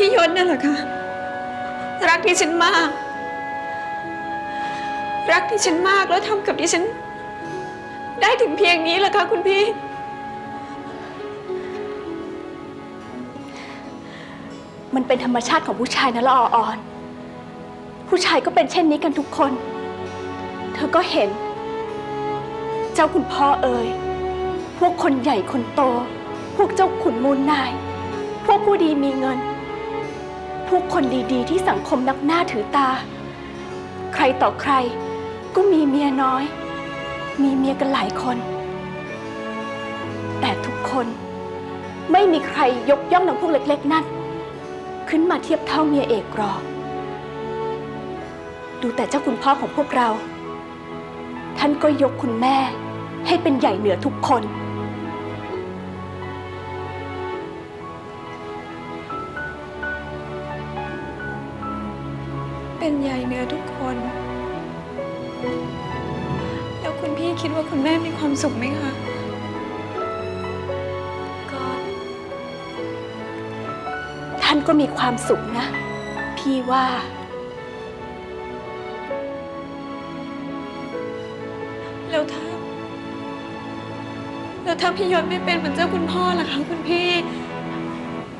พี่ยศนั่นแหละค่ะรักดิฉันมาก รักดิฉันมากแล้วทำกับดิฉัน ได้ถึงเพียงนี้แหละค่ะคุณพี่ มันเป็นธรรมชาติของผู้ชายนะละอออน ผู้ชายก็เป็นเช่นนี้กันทุกคน เธอก็เห็น เจ้าคุณพ่อเอ่ยพวกคนใหญ่คนโต พวกเจ้าขุนมูลนาย พวกผู้ดีมีเงิน พวกคนดีๆ ที่สังคมนับหน้าถือตา ใครต่อใครก็มีเมียน้อย มีเมียกันหลายคน แต่ทุกคนไม่มีใครยกย่องนางพวกเล็ก ๆ นั่น ขึ้นมาเทียบเท่าเมียเอกหรอก ดูแต่เจ้าคุณพ่อของพวกเรา ท่านก็ยกคุณแม่ให้เป็นใหญ่เหนือทุกคน เป็นใหญ่เหนือทุกคน แล้วคุณพี่คิดว่าคุณแม่มีความสุขไหมคะ ก็ท่านก็มีความสุขนะ พี่ว่า แล้วถ้า แล้วถ้าพี่ยศไม่เป็นเหมือนเจ้าคุณพ่อล่ะคะคุณพี่